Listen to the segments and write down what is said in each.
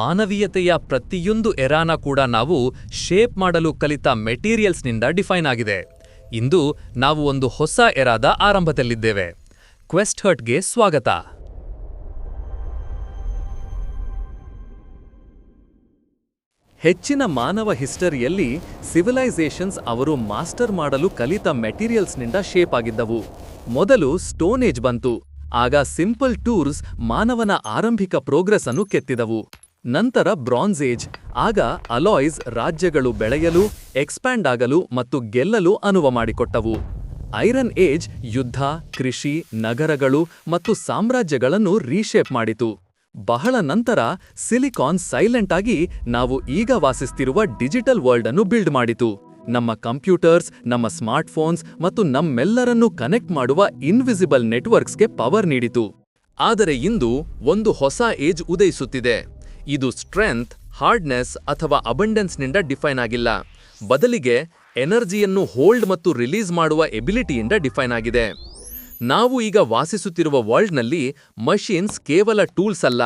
ಮಾನವೀಯತೆಯ ಪ್ರತಿಯೊಂದು ಎರಾನ ಕೂಡ ನಾವು ಶೇಪ್ ಮಾಡಲು ಕಲಿತ ಮೆಟೀರಿಯಲ್ಸ್ನಿಂದ ಡಿಫೈನ್ ಆಗಿದೆ. ಇಂದು ನಾವು ಒಂದು ಹೊಸ ಎರಾದ ಆರಂಭದಲ್ಲಿದ್ದೇವೆ. ಕ್ವೆಸ್ಟ್ ಹರ್ಟ್ಗೆ ಸ್ವಾಗತ. ಹೆಚ್ಚಿನ ಮಾನವ ಹಿಸ್ಟರಿಯಲ್ಲಿ ಸಿವಿಲೈಸೇಷನ್ಸ್ ಅವರು ಮಾಸ್ಟರ್ ಮಾಡಲು ಕಲಿತ ಮೆಟೀರಿಯಲ್ಸ್ನಿಂದ ಶೇಪ್ ಆಗಿದ್ದವು. ಮೊದಲು ಸ್ಟೋನೇಜ್ ಬಂತು, ಆಗ ಸಿಂಪಲ್ ಟೂರ್ಸ್ ಮಾನವನ ಆರಂಭಿಕ ಪ್ರೋಗ್ರೆಸ್ ಅನ್ನು ಕೆತ್ತಿದವು. ನಂತರ ಬ್ರಾನ್ಸ್ ಏಜ್, ಆಗ ಅಲಾಯ್ಸ್ ರಾಜ್ಯಗಳು ಬೆಳೆಯಲು, ಎಕ್ಸ್ಪ್ಯಾಂಡ್ ಆಗಲು ಮತ್ತು ಗೆಲ್ಲಲು ಅನುವು ಮಾಡಿಕೊಟ್ಟವು. ಐರನ್ ಏಜ್ ಯುದ್ಧ, ಕೃಷಿ, ನಗರಗಳು ಮತ್ತು ಸಾಮ್ರಾಜ್ಯಗಳನ್ನು ರೀಶೇಪ್ ಮಾಡಿತು. ಬಹಳ ನಂತರ ಸಿಲಿಕಾನ್ ಸೈಲೆಂಟ್ ಆಗಿ ನಾವು ಈಗ ವಾಸಿಸ್ತಿರುವ ಡಿಜಿಟಲ್ ವರ್ಲ್ಡ್ ಅನ್ನು ಬಿಲ್ಡ್ ಮಾಡಿತು. ನಮ್ಮ ಕಂಪ್ಯೂಟರ್ಸ್, ನಮ್ಮ ಸ್ಮಾರ್ಟ್ಫೋನ್ಸ್ ಮತ್ತು ನಮ್ಮೆಲ್ಲರನ್ನೂ ಕನೆಕ್ಟ್ ಮಾಡುವ ಇನ್ವಿಸಿಬಲ್ ನೆಟ್ವರ್ಕ್ಸ್ಗೆ ಪವರ್ ನೀಡಿತು. ಆದರೆ ಇಂದು ಒಂದು ಹೊಸ ಏಜ್ ಉದಯಿಸುತ್ತಿದೆ. ಇದು ಸ್ಟ್ರೆಂತ್, ಹಾರ್ಡ್ನೆಸ್ ಅಥವಾ ಅಬಂಡೆನ್ಸ್ನಿಂದ ಡಿಫೈನ್ ಆಗಿಲ್ಲ. ಬದಲಿಗೆ ಎನರ್ಜಿಯನ್ನು ಹೋಲ್ಡ್ ಮತ್ತು ರಿಲೀಸ್ ಮಾಡುವ ಎಬಿಲಿಟಿಯಿಂದ ಡಿಫೈನ್ ಆಗಿದೆ. ನಾವು ಈಗ ವಾಸಿಸುತ್ತಿರುವ ವರ್ಲ್ಡ್ನಲ್ಲಿ ಮಷೀನ್ಸ್ ಕೇವಲ ಟೂಲ್ಸ್ ಅಲ್ಲ,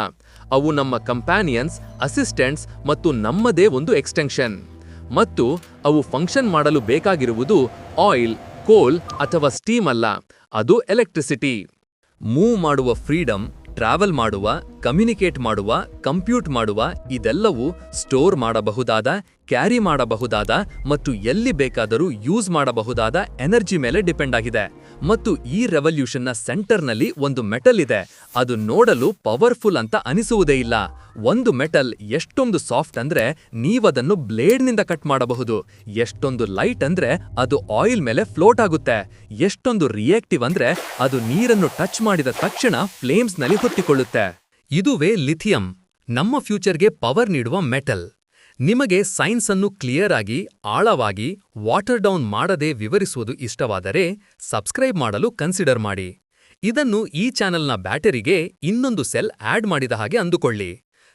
ಅವು ನಮ್ಮ ಕಂಪ್ಯಾನಿಯನ್ಸ್, ಅಸಿಸ್ಟೆಂಟ್ಸ್ ಮತ್ತು ನಮ್ಮದೇ ಒಂದು ಎಕ್ಸ್ಟೆನ್ಷನ್. ಮತ್ತು ಅವು ಫಂಕ್ಷನ್ ಮಾಡಲು ಬೇಕಾಗಿರುವುದು ಆಯಿಲ್, ಕೋಲ್ ಅಥವಾ ಸ್ಟೀಮ್ ಅಲ್ಲ, ಅದು ಎಲೆಕ್ಟ್ರಿಸಿಟಿ. ಮೂವ್ ಮಾಡುವ ಫ್ರೀಡಮ್ ಟ್ರಾವೆಲ್ ಮಾಡುವ ಕಮ್ಯುನಿಕೇಟ್ ಮಾಡುವ ಕಂಪ್ಯೂಟ್ ಮಾಡುವ ಇದೆಲ್ಲವೂ ಸ್ಟೋರ್ ಮಾಡಬಹುದಾದ ಕ್ಯಾರಿ ಮಾಡಬಹುದಾದ ಮತ್ತು ಎಲ್ಲಿ ಬೇಕಾದರೂ ಯೂಸ್ ಮಾಡಬಹುದಾದ ಎನರ್ಜಿ ಮೇಲೆ ಡಿಪೆಂಡ್ ಆಗಿದೆ. ಮತ್ತು ಈ ರೆವಲ್ಯೂಷನ್ನ ಸೆಂಟರ್ನಲ್ಲಿ ಒಂದು ಮೆಟಲ್ ಇದೆ. ಅದು ನೋಡಲು ಪವರ್ಫುಲ್ ಅಂತ ಅನಿಸುವುದೇ ಇಲ್ಲ. ಒಂದು ಮೆಟಲ್ ಎಷ್ಟೊಂದು ಸಾಫ್ಟ್ ಅಂದ್ರೆ ನೀವದನ್ನು ಬ್ಲೇಡ್ನಿಂದ ಕಟ್ ಮಾಡಬಹುದು. ಎಷ್ಟೊಂದು ಲೈಟ್ ಅಂದ್ರೆ ಅದು ಆಯಿಲ್ ಮೇಲೆ ಫ್ಲೋಟ್ ಆಗುತ್ತೆ. ಎಷ್ಟೊಂದು ರಿಯಾಕ್ಟಿವ್ ಅಂದ್ರೆ ಅದು ನೀರನ್ನು ಟಚ್ ಮಾಡಿದ ತಕ್ಷಣ ಫ್ಲೇಮ್ಸ್ನಲ್ಲಿ ಹೊತ್ತಿಕೊಳ್ಳುತ್ತೆ ಇದುವೇ ಲಿಥಿಯಂ. ನಮ್ಮ ಫ್ಯೂಚರ್ಗೆ ಪವರ್ ನೀಡುವ ಮೆಟಲ್. ನಿಮಗೆ ಸೈನ್ಸ್ ಅನ್ನು ಕ್ಲಿಯರ್ ಆಗಿ, ಆಳವಾಗಿ ವಾಟರ್ ಡೌನ್ ಮಾಡದೆ ವಿವರಿಸುವುದು ಇಷ್ಟವಾದರೆ ಸಬ್ಸ್ಕ್ರೈಬ್ ಮಾಡಲು ಕನ್ಸಿಡರ್ ಮಾಡಿ. ಇದನ್ನು ಈ ಚಾನೆಲ್ನ ಬ್ಯಾಟರಿಗೆ ಇನ್ನೊಂದು ಸೆಲ್ ಆಡ್ ಮಾಡಿದ ಹಾಗೆ ಅಂದುಕೊಳ್ಳಿ.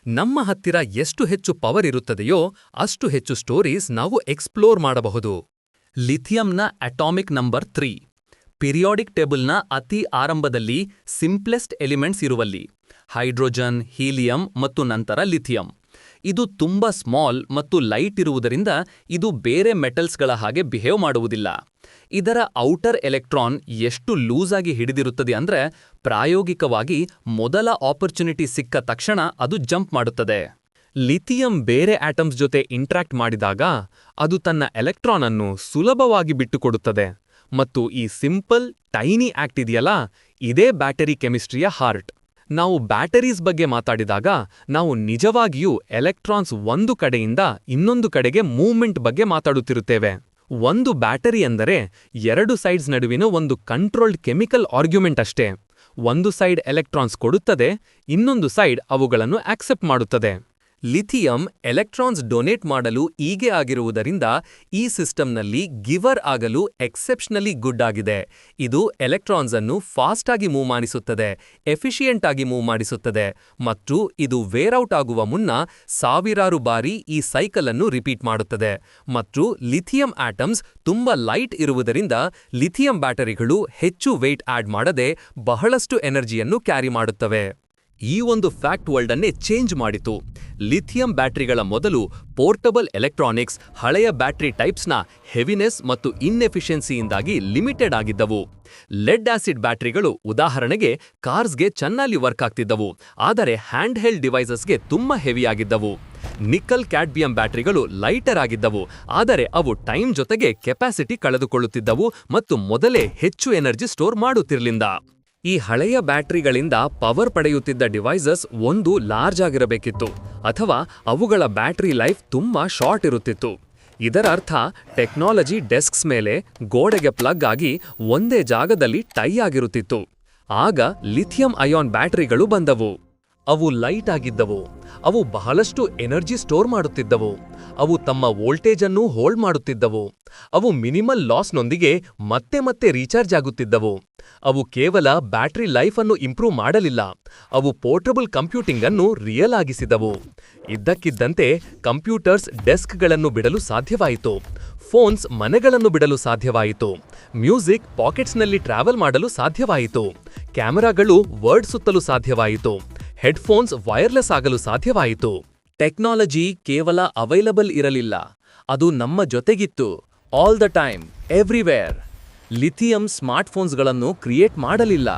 ನಮ್ಮ ಹತ್ತಿರ ಎಷ್ಟು ಹೆಚ್ಚು ಪವರ್ ಇರುತ್ತದೆಯೋ ಅಷ್ಟು ಹೆಚ್ಚು ಸ್ಟೋರೀಸ್ ನಾವು ಎಕ್ಸ್ಪ್ಲೋರ್ ಮಾಡಬಹುದು. ಲಿಥಿಯಂನ ಅಟಾಮಿಕ್ ನಂಬರ್ ತ್ರೀ. ಪಿರಿಯಾಡಿಕ್ ಟೇಬಲ್ನ ಅತಿ ಆರಂಭದಲ್ಲಿ ಸಿಂಪ್ಲೆಸ್ಟ್ ಎಲಿಮೆಂಟ್ಸ್ ಇರುವಲ್ಲಿ. ಹೈಡ್ರೋಜನ್, ಹೀಲಿಯಂ ಮತ್ತು ನಂತರ ಲಿಥಿಯಂ. ಇದು ತುಂಬ ಸ್ಮಾಲ್ ಮತ್ತು ಲೈಟ್ ಇರುವುದರಿಂದ ಇದು ಬೇರೆ ಮೆಟಲ್ಸ್ಗಳ ಹಾಗೆ ಬಿಹೇವ್ ಮಾಡುವುದಿಲ್ಲ. ಇದರ ಔಟರ್ ಎಲೆಕ್ಟ್ರಾನ್ ಎಷ್ಟು ಲೂಸ್ ಆಗಿ ಹಿಡಿದಿರುತ್ತದೆ ಅಂದ್ರೆ ಪ್ರಾಯೋಗಿಕವಾಗಿ ಮೊದಲ ಆಪರ್ಚುನಿಟಿ ಸಿಕ್ಕ ತಕ್ಷಣ ಅದು ಜಂಪ್ ಮಾಡುತ್ತದೆ. ಲಿಥಿಯಂ ಬೇರೆ ಆಟಮ್ಸ್ ಜೊತೆ ಇಂಟ್ರಾಕ್ಟ್ ಮಾಡಿದಾಗ ಅದು ತನ್ನ ಎಲೆಕ್ಟ್ರಾನ್ ಅನ್ನು ಸುಲಭವಾಗಿ ಬಿಟ್ಟುಕೊಡುತ್ತದೆ. ಮತ್ತು ಈ ಸಿಂಪಲ್, ಟೈನಿ ಆಕ್ಟ್ ಇದೆಯಲ್ಲ, ಇದೇ ಬ್ಯಾಟರಿ ಕೆಮಿಸ್ಟ್ರಿಯ ಹಾರ್ಟ್. ನಾವು ಬ್ಯಾಟರೀಸ್ ಬಗ್ಗೆ ಮಾತಾಡಿದಾಗ ನಾವು ನಿಜವಾಗಿಯೂ ಎಲೆಕ್ಟ್ರಾನ್ಸ್ ಒಂದು ಕಡೆಯಿಂದ ಇನ್ನೊಂದು ಕಡೆಗೆ ಮೂವ್ಮೆಂಟ್ ಬಗ್ಗೆ ಮಾತಾಡುತ್ತಿರುತ್ತೇವೆ. ಒಂದು ಬ್ಯಾಟರಿ ಎಂದರೆ ಎರಡು ಸೈಡ್ಸ್ ನಡುವಿನ ಒಂದು ಕಂಟ್ರೋಲ್ಡ್ ಕೆಮಿಕಲ್ ಆರ್ಗ್ಯುಮೆಂಟ್ ಅಷ್ಟೇ. ಒಂದು ಸೈಡ್ ಎಲೆಕ್ಟ್ರಾನ್ಸ್ ಕೊಡುತ್ತದೆ, ಇನ್ನೊಂದು ಸೈಡ್ ಅವುಗಳನ್ನು ಆಕ್ಸೆಪ್ಟ್ ಮಾಡುತ್ತದೆ. ಲಿಥಿಯಂ ಎಲೆಕ್ಟ್ರಾನ್ಸ್ ಡೊನೇಟ್ ಮಾಡಲು ಈಗೆ ಆಗಿರುವುದರಿಂದ ಈ ಸಿಸ್ಟಮ್ನಲ್ಲಿ ಗಿವರ್ ಆಗಲು ಎಕ್ಸೆಪ್ಷನಲಿ ಗುಡ್ ಆಗಿದೆ ಇದು ಎಲೆಕ್ಟ್ರಾನ್ಸ್ ಅನ್ನು ಫಾಸ್ಟ್ ಆಗಿ ಮೂವ್ ಮಾಡಿಸುತ್ತದೆ, ಎಫಿಷಿಯೆಂಟ್ ಆಗಿ ಮೂವ್ ಮಾಡಿಸುತ್ತದೆ ಮತ್ತು ಇದು ವೇರ್ಔಟ್ ಆಗುವ ಮುನ್ನ ಸಾವಿರಾರು ಬಾರಿ ಈ ಸೈಕಲ್ ಅನ್ನು ರಿಪೀಟ್ ಮಾಡುತ್ತದೆ ಮತ್ತು ಲಿಥಿಯಂ ಆಟಮ್ಸ್ ತುಂಬಾ ಲೈಟ್ ಇರುವುದರಿಂದ ಲಿಥಿಯಂ ಬ್ಯಾಟರಿಗಳು ಹೆಚ್ಚು ವೆಯ್ಟ್ ಆಡ್ ಮಾಡದೆ ಬಹಳಷ್ಟು ಎನರ್ಜಿಯನ್ನು ಕ್ಯಾರಿ ಮಾಡುತ್ತವೆ. ಈ ಒಂದು ಫ್ಯಾಕ್ಟ್ ವರ್ಲ್ಡನ್ನೇ ಚೇಂಜ್ ಮಾಡಿತು. ಲಿಥಿಯಂ ಬ್ಯಾಟರಿಗಳ ಮೊದಲು ಪೋರ್ಟಬಲ್ ಎಲೆಕ್ಟ್ರಾನಿಕ್ಸ್ ಹಳೆಯ ಬ್ಯಾಟರಿ ಟೈಪ್ಸ್ನ ಹೆವಿನೆಸ್ ಮತ್ತು ಇನ್ಎಫಿಷಿಯನ್ಸಿಯಿಂದಾಗಿ ಲಿಮಿಟೆಡ್ ಆಗಿದ್ದವು. ಲೆಡ್ ಆಸಿಡ್ ಬ್ಯಾಟರಿಗಳು ಉದಾಹರಣೆಗೆ ಕಾರ್ಸ್ಗೆ ಚೆನ್ನಾಗಿ ವರ್ಕ್ ಆಗ್ತಿದ್ದವು, ಆದರೆ ಹ್ಯಾಂಡ್ ಹೆಲ್ಡ್ ಡಿವೈಸಸ್ಗೆ ತುಂಬಾ ಹೆವಿಯಾಗಿದ್ದವು. ನಿಕ್ಕಲ್ ಕ್ಯಾಡ್ಬಿಯಂ ಬ್ಯಾಟರಿಗಳು ಲೈಟರ್ ಆಗಿದ್ದವು, ಆದರೆ ಅವು ಟೈಮ್ ಜೊತೆಗೆ ಕೆಪಾಸಿಟಿ ಕಳೆದುಕೊಳ್ಳುತ್ತಿದ್ದವು ಮತ್ತು ಮೊದಲೇ ಹೆಚ್ಚು ಎನರ್ಜಿ ಸ್ಟೋರ್ ಮಾಡುತ್ತಿರಲಿಲ್ಲ ಈ ಹಳೆಯ ಬ್ಯಾಟರಿಗಳಿಂದ ಪವರ್ ಪಡೆಯುತ್ತಿದ್ದ ಡಿವೈಸಸ್ ಒಂದು ಲಾರ್ಜ್ ಆಗಿರಬೇಕಿತ್ತು, ಅಥವಾ ಅವುಗಳ ಬ್ಯಾಟರಿ ಲೈಫ್ ತುಂಬಾ ಶಾರ್ಟ್ ಇರುತ್ತಿತ್ತು. ಇದರ ಅರ್ಥ ಟೆಕ್ನಾಲಜಿ ಡೆಸ್ಕ್ಸ್ ಮೇಲೆ ಗೋಡೆಗೆ ಪ್ಲಗ್ ಆಗಿ ಒಂದೇ ಜಾಗದಲ್ಲಿ ಟೈ ಆಗಿರುತ್ತಿತ್ತು. ಆಗ ಲಿಥಿಯಂ ಅಯಾನ್ ಬ್ಯಾಟರಿಗಳು ಬಂದವು. ಅವು ಲೈಟ್ ಆಗಿದ್ದವು. ಅವು ಬಹಳಷ್ಟು ಎನರ್ಜಿ ಸ್ಟೋರ್ ಮಾಡುತ್ತಿದ್ದವು. ಅವು ತಮ್ಮ ವೋಲ್ಟೇಜ್ ಅನ್ನು ಹೋಲ್ಡ್ ಮಾಡುತ್ತಿದ್ದವು. ಅವು ಮಿನಿಮಲ್ ಲಾಸ್ನೊಂದಿಗೆ ಮತ್ತೆ ಮತ್ತೆ ರೀಚಾರ್ಜ್ ಆಗುತ್ತಿದ್ದವು. ಅವು ಕೇವಲ ಬ್ಯಾಟರಿ ಲೈಫ್ ಅನ್ನು ಇಂಪ್ರೂವ್ ಮಾಡಲಿಲ್ಲ. ಅವು ಪೋರ್ಟಬಲ್ ಕಂಪ್ಯೂಟಿಂಗ್ ಅನ್ನು ರಿಯಲ್ ಆಗಿಸಿದವು. ಇದ್ದಕ್ಕಿದ್ದಂತೆ ಕಂಪ್ಯೂಟರ್ಸ್ ಡೆಸ್ಕ್ಗಳನ್ನು ಬಿಡಲು ಸಾಧ್ಯವಾಯಿತು. ಫೋನ್ಸ್ ಮನೆಗಳನ್ನು ಬಿಡಲು ಸಾಧ್ಯವಾಯಿತು. ಮ್ಯೂಸಿಕ್ ಪಾಕೆಟ್ಸ್ನಲ್ಲಿ ಟ್ರಾವೆಲ್ ಮಾಡಲು ಸಾಧ್ಯವಾಯಿತು. ಕ್ಯಾಮೆರಾಗಳು ವರ್ಡ್ ಸುತ್ತಲು ಸಾಧ್ಯವಾಯಿತು. ಹೆಡ್ಫೋನ್ಸ್ ವೈರ್ಲೆಸ್ ಆಗಲು ಸಾಧ್ಯವಾಯಿತು. ಟೆಕ್ನಾಲಜಿ ಕೇವಲ ಅವೈಲಬಲ್ ಇರಲಿಲ್ಲ. ಅದು ನಮ್ಮ ಜೊತೆಗಿತ್ತು. All the time, everywhere. Lithium ಸ್ಮಾರ್ಟ್ಫೋನ್ಸ್ಗಳನ್ನು create ಮಾಡಲಿಲ್ಲ.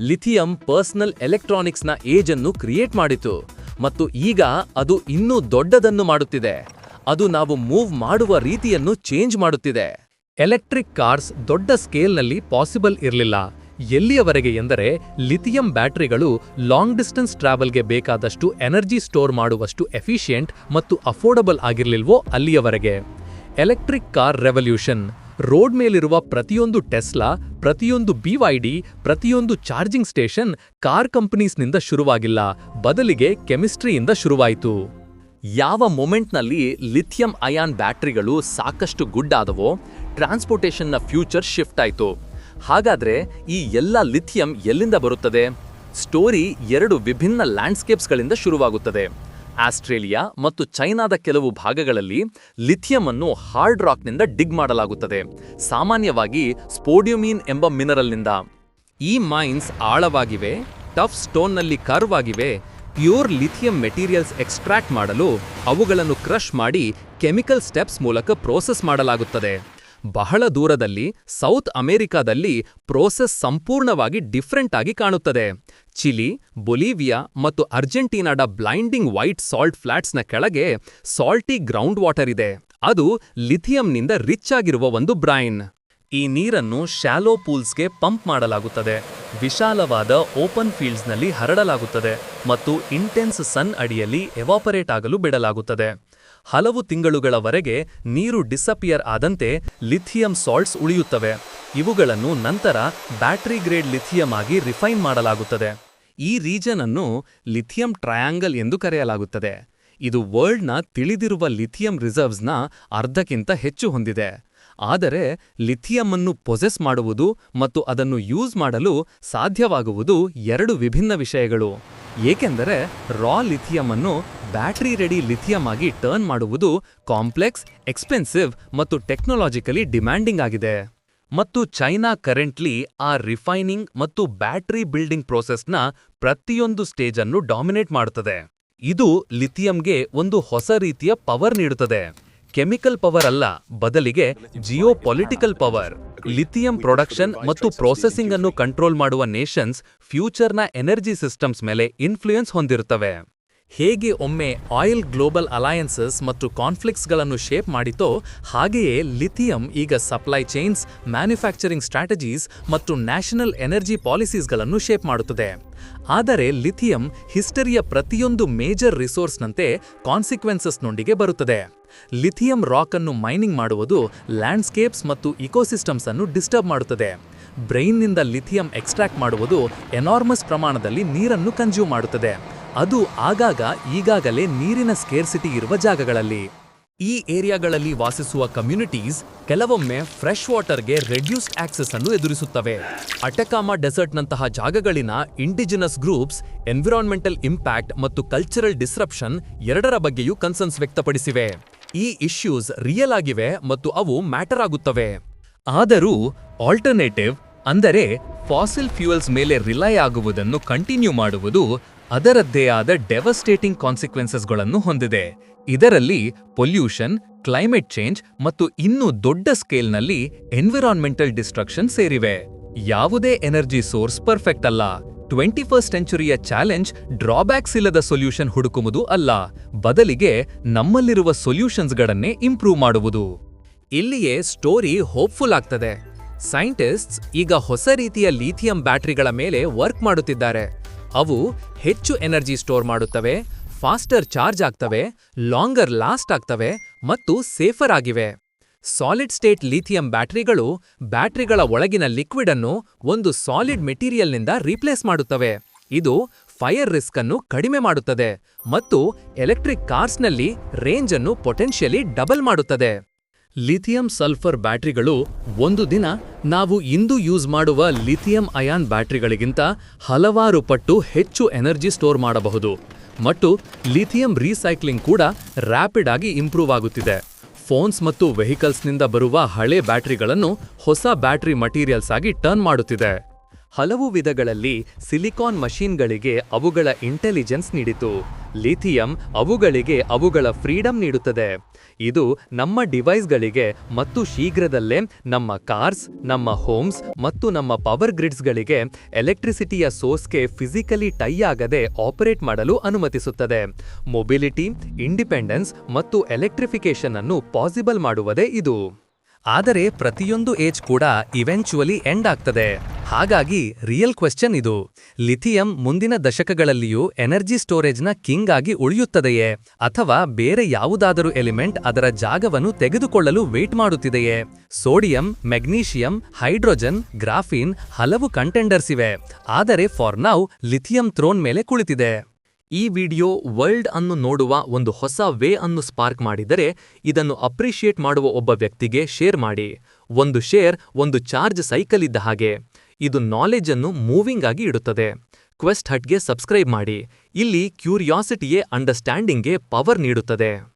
ಲಿಥಿಯಂ ಪರ್ಸನಲ್ ಎಲೆಕ್ಟ್ರಾನಿಕ್ಸ್ನ ಏಜ್ ಅನ್ನು ಕ್ರಿಯೇಟ್ ಮಾಡಿತು ಮತ್ತು ಈಗ ಅದು ಇನ್ನೂ ದೊಡ್ಡದನ್ನು ಮಾಡುತ್ತಿದೆ. ಅದು ನಾವು ಮೂವ್ ಮಾಡುವ ರೀತಿಯನ್ನು ಚೇಂಜ್ ಮಾಡುತ್ತಿದೆ. ಎಲೆಕ್ಟ್ರಿಕ್ ಕಾರ್ಸ್ ದೊಡ್ಡ ಸ್ಕೇಲ್ನಲ್ಲಿ ಪಾಸಿಬಲ್ ಇರಲಿಲ್ಲ. ಎಲ್ಲಿಯವರೆಗೆ ಎಂದರೆ ಲಿಥಿಯಂ ಬ್ಯಾಟರಿಗಳು ಲಾಂಗ್ ಡಿಸ್ಟೆನ್ಸ್ ಟ್ರಾವೆಲ್ಗೆ ಬೇಕಾದಷ್ಟು ಎನರ್ಜಿ ಸ್ಟೋರ್ ಮಾಡುವಷ್ಟು ಎಫಿಷಿಯೆಂಟ್ ಮತ್ತು ಅಫೋರ್ಡಬಲ್ ಆಗಿರಲಿಲ್ವೋ ಅಲ್ಲಿಯವರೆಗೆ. ಎಲೆಕ್ಟ್ರಿಕ್ ಕಾರ್ ರೆವಲ್ಯೂಷನ್ ರೋಡ್ ಮೇಲಿರುವ ಪ್ರತಿಯೊಂದು ಟೆಸ್ಲಾ, ಪ್ರತಿಯೊಂದು ಬಿವೈಡಿ ಪ್ರತಿಯೊಂದು ಚಾರ್ಜಿಂಗ್ ಸ್ಟೇಷನ್ ಕಾರ್ ಕಂಪನೀಸ್ನಿಂದ ಶುರುವಾಗಿಲ್ಲ. ಬದಲಿಗೆ ಕೆಮಿಸ್ಟ್ರಿಯಿಂದ ಶುರುವಾಯಿತು. ಯಾವ ಮೊಮೆಂಟ್ನಲ್ಲಿ ಲಿಥಿಯಂ ಅಯಾನ್ ಬ್ಯಾಟ್ರಿಗಳು ಸಾಕಷ್ಟು ಗುಡ್ ಆದವೋ ಟ್ರಾನ್ಸ್ಪೋರ್ಟೇಷನ್ನ ಫ್ಯೂಚರ್ ಶಿಫ್ಟ್ ಆಯಿತು ಹಾಗಾದ್ರೆ ಈ ಎಲ್ಲ ಲಿಥಿಯಂ ಎಲ್ಲಿಂದ ಬರುತ್ತದೆ? ಸ್ಟೋರಿ ಎರಡು ವಿಭಿನ್ನ ಲ್ಯಾಂಡ್ಸ್ಕೇಪ್ಸ್ಗಳಿಂದ ಶುರುವಾಗುತ್ತದೆ. ಆಸ್ಟ್ರೇಲಿಯಾ ಮತ್ತು ಚೈನಾದ ಕೆಲವು ಭಾಗಗಳಲ್ಲಿ ಲಿಥಿಯಂ ಅನ್ನು ಹಾರ್ಡ್ ರಾಕ್ನಿಂದ ಡಿಗ್ ಮಾಡಲಾಗುತ್ತದೆ. ಸಾಮಾನ್ಯವಾಗಿ ಸ್ಪೋಡಿಯೋಮೀನ್ ಎಂಬ ಮಿನರಲ್ನಿಂದ ಈ ಮೈನ್ಸ್ ಆಳವಾಗಿವೆ, ಟಫ್ ಸ್ಟೋನ್ನಲ್ಲಿ ಕರ್ವ್ ಆಗಿವೆ, ಪ್ಯೂರ್ ಲಿಥಿಯಂ ಮೆಟೀರಿಯಲ್ಸ್ ಎಕ್ಸ್ಟ್ರಾಕ್ಟ್ ಮಾಡಲು ಅವುಗಳನ್ನು ಕ್ರಷ್ ಮಾಡಿ ಕೆಮಿಕಲ್ ಸ್ಟೆಪ್ಸ್ ಮೂಲಕ ಪ್ರೋಸೆಸ್ ಮಾಡಲಾಗುತ್ತದೆ. ಬಹಳ ದೂರದಲ್ಲಿ ಸೌತ್ ಅಮೆರಿಕಾದಲ್ಲಿ ಪ್ರೋಸೆಸ್ ಸಂಪೂರ್ಣವಾಗಿ ಡಿಫ್ರೆಂಟ್ ಆಗಿ ಕಾಣುತ್ತದೆ. ಚಿಲಿ, ಬೊಲಿವಿಯಾ ಮತ್ತು ಅರ್ಜೆಂಟೀನಾದ ಬ್ಲೈಂಡಿಂಗ್ ವೈಟ್ ಸಾಲ್ಟ್ ಫ್ಲಾಟ್ಸ್ನ ಕೆಳಗೆ ಸಾಲ್ಟಿ ಗ್ರೌಂಡ್ ವಾಟರ್ ಇದೆ. ಅದು ಲಿಥಿಯಂನಿಂದ ರಿಚ್ ಆಗಿರುವ ಒಂದು ಬ್ರೈನ್. ಈ ನೀರನ್ನು ಶ್ಯಾಲೋ ಪೂಲ್ಸ್ಗೆ ಪಂಪ್ ಮಾಡಲಾಗುತ್ತದೆ. ವಿಶಾಲವಾದ ಓಪನ್ ಫೀಲ್ಡ್ಸ್ನಲ್ಲಿ ಹರಡಲಾಗುತ್ತದೆ ಮತ್ತು ಇಂಟೆನ್ಸ್ ಸನ್ ಅಡಿಯಲ್ಲಿ ಎವಾಪರೇಟ್ ಆಗಲು ಬಿಡಲಾಗುತ್ತದೆ. ಹಲವು ತಿಂಗಳುಗಳವರೆಗೆ ನೀರು ಡಿಸಪಿಯರ್ ಆದಂತೆ ಲಿಥಿಯಂ ಸಾಲ್ಟ್ಸ್ ಉಳಿಯುತ್ತವೆ. ಇವುಗಳನ್ನು ನಂತರ ಬ್ಯಾಟರಿ ಗ್ರೇಡ್ ಲಿಥಿಯಂ ಆಗಿ ರಿಫೈನ್ ಮಾಡಲಾಗುತ್ತದೆ. ಈ ರೀಜನ್ ಅನ್ನು ಲಿಥಿಯಂ ಟ್ರಯಾಂಗಲ್ ಎಂದು ಕರೆಯಲಾಗುತ್ತದೆ. ಇದು ವರ್ಲ್ಡ್ನ ತಿಳಿದಿರುವ ಲಿಥಿಯಂ ರಿಸರ್ವ್ಸ್ನ ಅರ್ಧಕ್ಕಿಂತ ಹೆಚ್ಚು ಹೊಂದಿದೆ. ಆದರೆ ಲಿಥಿಯಂ ಅನ್ನು ಪೊಸೆಸ್ ಮಾಡುವುದು ಮತ್ತು ಅದನ್ನು ಯೂಸ್ ಮಾಡಲು ಸಾಧ್ಯವಾಗುವುದು ಎರಡು ವಿಭಿನ್ನ ವಿಷಯಗಳು. ಏಕೆಂದರೆ ರಾ ಲಿಥಿಯಂ ಅನ್ನು ಬ್ಯಾಟರಿ ರೆಡಿ ಲಿಥಿಯಂ ಆಗಿ ಟರ್ನ್ ಮಾಡುವುದು ಕಾಂಪ್ಲೆಕ್ಸ್, ಎಕ್ಸ್ಪೆನ್ಸಿವ್ ಮತ್ತು ಟೆಕ್ನಾಲಜಿಕಲಿ ಡಿಮ್ಯಾಂಡಿಂಗ್ ಆಗಿದೆ. ಮತ್ತು ಚೈನಾ ಕರೆಂಟ್ಲಿ ಆ ರಿಫೈನಿಂಗ್ ಮತ್ತು ಬ್ಯಾಟರಿ ಬಿಲ್ಡಿಂಗ್ ಪ್ರೋಸೆಸ್ನ ಪ್ರತಿಯೊಂದು ಸ್ಟೇಜ್ ಅನ್ನು ಡಾಮಿನೇಟ್ ಮಾಡುತ್ತದೆ. ಇದು ಲಿಥಿಯಂಗೆ ಒಂದು ಹೊಸ ರೀತಿಯ ಪವರ್ ನೀಡುತ್ತದೆ. ಕೆಮಿಕಲ್ ಪವರ್ ಅಲ್ಲ, ಬದಲಿಗೆ geopolitical power. Lithium production ಮತ್ತು ಪ್ರೊಸೆಸಿಂಗ್ ಅನ್ನು ಕಂಟ್ರೋಲ್ ಮಾಡುವ ನೇಷನ್ಸ್ ಫ್ಯೂಚರ್ನ ಎನರ್ಜಿ ಸಿಸ್ಟಮ್ಸ್ ಮೇಲೆ ಇನ್ಫ್ಲೂಯೆನ್ಸ್ ಹೊಂದಿರುತ್ತವೆ. ಹೇಗೆ ಒಮ್ಮೆ ಆಯಿಲ್ ಗ್ಲೋಬಲ್ ಅಲಯನ್ಸಸ್ ಮತ್ತು ಕಾನ್ಫ್ಲಿಕ್ಟ್ಸ್ಗಳನ್ನು ಶೇಪ್ ಮಾಡಿತೋ ಹಾಗೆಯೇ ಲಿಥಿಯಂ ಈಗ ಸಪ್ಲೈ ಚೈನ್ಸ್, ಮ್ಯಾನುಫ್ಯಾಕ್ಚರಿಂಗ್ ಸ್ಟ್ರಾಟಜೀಸ್ ಮತ್ತು ನ್ಯಾಷನಲ್ ಎನರ್ಜಿ ಪಾಲಿಸೀಸ್ಗಳನ್ನು ಶೇಪ್ ಮಾಡುತ್ತದೆ. ಆದರೆ ಲಿಥಿಯಂ ಹಿಸ್ಟರಿಯ ಪ್ರತಿಯೊಂದು ಮೇಜರ್ ರಿಸೋರ್ಸ್ನಂತೆ ಕಾನ್ಸಿಕ್ವೆನ್ಸಸ್ನೊಂದಿಗೆ ಬರುತ್ತದೆ. ಲಿಥಿಯಂ ರಾಕ್ ಅನ್ನು ಮೈನಿಂಗ್ ಮಾಡುವುದು ಲ್ಯಾಂಡ್ಸ್ಕೇಪ್ಸ್ ಮತ್ತು ಇಕೋಸಿಸ್ಟಮ್ಸ್ ಅನ್ನು ಡಿಸ್ಟರ್ಬ್ ಮಾಡುತ್ತದೆ. ಬ್ರೈನ್ನಿಂದ ಲಿಥಿಯಂ ಎಕ್ಸ್ಟ್ರಾಕ್ಟ್ ಮಾಡುವುದು ಎನಾರ್ಮಸ್ ಪ್ರಮಾಣದಲ್ಲಿ ನೀರನ್ನು ಕನ್ಸ್ಯೂಮ್ ಮಾಡುತ್ತದೆ. ಅದು ಆಗಾಗ ಈಗಾಗಲೇ ನೀರಿನ ಸ್ಕೇರ್ಸಿಟಿ ಇರುವ ಜಾಗಗಳಲ್ಲಿ. ಈ ಏರಿಯಾಗಳಲ್ಲಿ ವಾಸಿಸುವ ಕಮ್ಯುನಿಟೀಸ್ ಕೆಲವೊಮ್ಮೆ ಫ್ರೆಶ್ ವಾಟರ್ಗೆ ರೆಡ್ಯೂಸ್ಡ್ ಆಕ್ಸೆಸ್ ಅನ್ನು ಎದುರಿಸುತ್ತವೆ. ಅಟಕಾಮಾ ಡೆಸರ್ಟ್ನಂತಹ ಜಾಗಗಳಿನ ಇಂಡಿಜಿನಸ್ ಗ್ರೂಪ್ಸ್, ಎನ್ವಿರಾನ್ಮೆಂಟಲ್ ಇಂಪ್ಯಾಕ್ಟ್ ಮತ್ತು ಕಲ್ಚರಲ್ ಡಿಸ್ರಪ್ಷನ್ ಎರಡರ ಬಗ್ಗೆಯೂ ಕನ್ಸರ್ನ್ಸ್ ವ್ಯಕ್ತಪಡಿಸಿವೆ. ಈ ಇಶ್ಯೂಸ್ ರಿಯಲ್ ಆಗಿವೆ ಮತ್ತು ಅವು ಮ್ಯಾಟರ್ ಆಗುತ್ತವೆ. ಆದರೂ ಆಲ್ಟರ್ನೇಟಿವ್ ಅಂದರೆ ಫಾಸಿಲ್ ಫ್ಯೂಯಲ್ಸ್ ಮೇಲೆ ರಿಲೈ ಆಗುವುದನ್ನು ಕಂಟಿನ್ಯೂ ಮಾಡುವುದು ಅದರದ್ದೇ ಆದ ಡೆವಸ್ಟೇಟಿಂಗ್ ಕಾನ್ಸಿಕ್ವೆನ್ಸಸ್ಗಳನ್ನು ಹೊಂದಿದೆ. ಇದರಲ್ಲಿ ಪೊಲ್ಯೂಷನ್ ಕ್ಲೈಮೇಟ್ ಚೇಂಜ್ ಮತ್ತು ಇನ್ನೂ ದೊಡ್ಡ ಸ್ಕೇಲ್ನಲ್ಲಿ ಎನ್ವಿರಾನ್ಮೆಂಟಲ್ ಡಿಸ್ಟ್ರಕ್ಷನ್ ಸೇರಿವೆ. ಯಾವುದೇ ಎನರ್ಜಿ ಸೋರ್ಸ್ ಪರ್ಫೆಕ್ಟ್ ಅಲ್ಲ. ಟ್ವೆಂಟಿ ಫಸ್ಟ್ ಸೆಂಚುರಿಯ ಚಾಲೆಂಜ್ ಡ್ರಾಬ್ಯಾಕ್ಸ್ ಇಲ್ಲದ ಸೊಲ್ಯೂಷನ್ ಹುಡುಕುವುದು ಅಲ್ಲ. ಬದಲಿಗೆ ನಮ್ಮಲ್ಲಿರುವ ಸೊಲ್ಯೂಷನ್ಸ್ಗಳನ್ನೇ ಇಂಪ್ರೂವ್ ಮಾಡುವುದು. ಇಲ್ಲಿಯೇ ಸ್ಟೋರಿ ಹೋಪ್ಫುಲ್ ಆಗ್ತದೆ. ಸೈಂಟಿಸ್ಟ್ಸ್ ಈಗ ಹೊಸ ರೀತಿಯ ಲೀಥಿಯಂ ಬ್ಯಾಟರಿಗಳ ಮೇಲೆ ವರ್ಕ್ ಮಾಡುತ್ತಿದ್ದಾರೆ. ಅವು ಹೆಚ್ಚು ಎನರ್ಜಿ ಸ್ಟೋರ್ ಮಾಡುತ್ತವೆ, ಫಾಸ್ಟರ್ ಚಾರ್ಜ್ ಆಗ್ತವೆ, ಲಾಂಗರ್ ಲಾಸ್ಟ್ ಆಗ್ತವೆ ಮತ್ತು ಸೇಫರ್ ಆಗಿವೆ. ಸಾಲಿಡ್ ಸ್ಟೇಟ್ ಲಿಥಿಯಂ ಬ್ಯಾಟರಿಗಳು ಬ್ಯಾಟರಿಗಳ ಒಳಗಿನ ಲಿಕ್ವಿಡ್ ಅನ್ನು ಒಂದು ಸಾಲಿಡ್ ಮೆಟೀರಿಯಲ್ನಿಂದ ರೀಪ್ಲೇಸ್ ಮಾಡುತ್ತವೆ. ಇದು ಫೈರ್ ರಿಸ್ಕ್ ಅನ್ನು ಕಡಿಮೆ ಮಾಡುತ್ತದೆ ಮತ್ತು ಎಲೆಕ್ಟ್ರಿಕ್ ಕಾರ್ಸ್ನಲ್ಲಿ ರೇಂಜ್ ಅನ್ನು ಪೊಟೆನ್ಷಿಯಲಿ ಡಬಲ್ ಮಾಡುತ್ತದೆ. ಲಿಥಿಯಂ ಸಲ್ಫರ್ ಬ್ಯಾಟರಿಗಳು ಒಂದು ದಿನ ನಾವು ಇಂದು ಯೂಸ್ ಮಾಡುವ ಲಿಥಿಯಂ ಅಯಾನ್ ಬ್ಯಾಟರಿಗಳಿಗಿಂತ ಹಲವಾರು ಪಟ್ಟು ಹೆಚ್ಚು ಎನರ್ಜಿ ಸ್ಟೋರ್ ಮಾಡಬಹುದು. ಮತ್ತು ಲಿಥಿಯಂ ರೀಸೈಕ್ಲಿಂಗ್ ಕೂಡ ರ್ಯಾಪಿಡ್ ಆಗಿ ಇಂಪ್ರೂವ್ ಆಗುತ್ತಿದೆ. ಫೋನ್ಸ್ ಮತ್ತು ವೆಹಿಕಲ್ಸ್ನಿಂದ ಬರುವ ಹಳೆ ಬ್ಯಾಟರಿಗಳನ್ನು ಹೊಸ ಬ್ಯಾಟರಿ ಮಟೀರಿಯಲ್ಸ್ ಆಗಿ ಟರ್ನ್ ಮಾಡುತ್ತಿದೆ. ಹಲವು ವಿಧಗಳಲ್ಲಿ ಸಿಲಿಕಾನ್ ಮಷೀನ್ಗಳಿಗೆ ಅವುಗಳ ಇಂಟೆಲಿಜೆನ್ಸ್ ನೀಡಿತು. ಲಿಥಿಯಂ ಅವುಗಳಿಗೆ ಅವುಗಳ ಫ್ರೀಡಂ ನೀಡುತ್ತದೆ. ಇದು ನಮ್ಮ ಡಿವೈಸ್ಗಳಿಗೆ ಮತ್ತು ಶೀಘ್ರದಲ್ಲೇ ನಮ್ಮ ಕಾರ್ಸ್, ನಮ್ಮ ಹೋಮ್ಸ್ ಮತ್ತು ನಮ್ಮ ಪವರ್ ಗ್ರಿಡ್ಸ್ಗಳಿಗೆ ಎಲೆಕ್ಟ್ರಿಸಿಟಿಯ ಸೋರ್ಸ್ಗೆ ಫಿಸಿಕಲಿ ಟೈ ಆಗದೆ ಆಪರೇಟ್ ಮಾಡಲು ಅನುಮತಿಸುತ್ತದೆ. ಮೊಬಿಲಿಟಿ, ಇಂಡಿಪೆಂಡೆನ್ಸ್ ಮತ್ತು ಎಲೆಕ್ಟ್ರಿಫಿಕೇಶನ್ ಅನ್ನು ಪಾಸಿಬಲ್ ಮಾಡುವುದೇ ಇದು. ಆದರೆ ಪ್ರತಿಯೊಂದು ಏಜ್ ಕೂಡ ಇವೆಂಚುವಲಿ ಎಂಡ್ ಆಗ್ತದೆ. ಹಾಗಾಗಿ ರಿಯಲ್ ಕ್ವೆಶ್ಚನ್ ಇದು. ಲಿಥಿಯಂ ಮುಂದಿನ ದಶಕಗಳಲ್ಲಿಯೂ ಎನರ್ಜಿ ಸ್ಟೋರೇಜ್ನ ಕಿಂಗ್ ಆಗಿ ಉಳಿಯುತ್ತದೆಯೇ? ಅಥವಾ ಬೇರೆ ಯಾವುದಾದರೂ ಎಲಿಮೆಂಟ್ ಅದರ ಜಾಗವನ್ನು ತೆಗೆದುಕೊಳ್ಳಲು ವೇಟ್ ಮಾಡುತ್ತಿದೆಯೇ? ಸೋಡಿಯಂ, ಮೆಗ್ನೀಷಿಯಂ, ಹೈಡ್ರೋಜನ್, ಗ್ರಾಫೀನ್ ಹಲವು ಕಂಟೆಂಡರ್ಸ್ ಇವೆ. ಆದರೆ ಫಾರ್ ನೌ ಲಿಥಿಯಂ ಥ್ರೋನ್ ಮೇಲೆ ಕುಳಿತಿದೆ. ಈ ವಿಡಿಯೋ ವರ್ಲ್ಡ್ ಅನ್ನು ನೋಡುವ ಒಂದು ಹೊಸ ವೇ ಅನ್ನು ಸ್ಪಾರ್ಕ್ ಮಾಡಿದರೆ ಇದನ್ನು ಅಪ್ರಿಷಿಯೇಟ್ ಮಾಡುವ ಒಬ್ಬ ವ್ಯಕ್ತಿಗೆ ಶೇರ್ ಮಾಡಿ. ಒಂದು ಶೇರ್, ಒಂದು ಚಾರ್ಜ್ ಸೈಕಲ್ ಇದ್ದ ಹಾಗೆ. ಇದು ನಾಲೆಜ್ ಅನ್ನು ಮೂವಿಂಗ್ ಆಗಿ ಇಡುತ್ತದೆ. ಕ್ವೆಸ್ಟ್ ಹಟ್ಗೆ ಸಬ್ಸ್ಕ್ರೈಬ್ ಮಾಡಿ. ಇಲ್ಲಿ ಕ್ಯೂರಿಯಾಸಿಟಿಯೇ, ಅಂಡರ್ಸ್ಟ್ಯಾಂಡಿಂಗ್ಗೆ ಪವರ್ ನೀಡುತ್ತದೆ.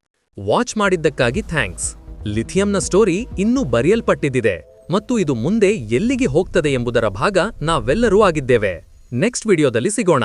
ವಾಚ್ ಮಾಡಿದ್ದಕ್ಕಾಗಿ ಥ್ಯಾಂಕ್ಸ್. ಲಿಥಿಯಂನ ಸ್ಟೋರಿ ಇನ್ನೂ ಬರೆಯಲ್ಪಟ್ಟಿದ್ದಿದೆ. ಮತ್ತು ಇದು ಮುಂದೆ ಎಲ್ಲಿಗೆ ಹೋಗ್ತದೆ ಎಂಬುದರ ಭಾಗ ನಾವೆಲ್ಲರೂ ಆಗಿದ್ದೇವೆ. ನೆಕ್ಸ್ಟ್ ವಿಡಿಯೋದಲ್ಲಿ ಸಿಗೋಣ.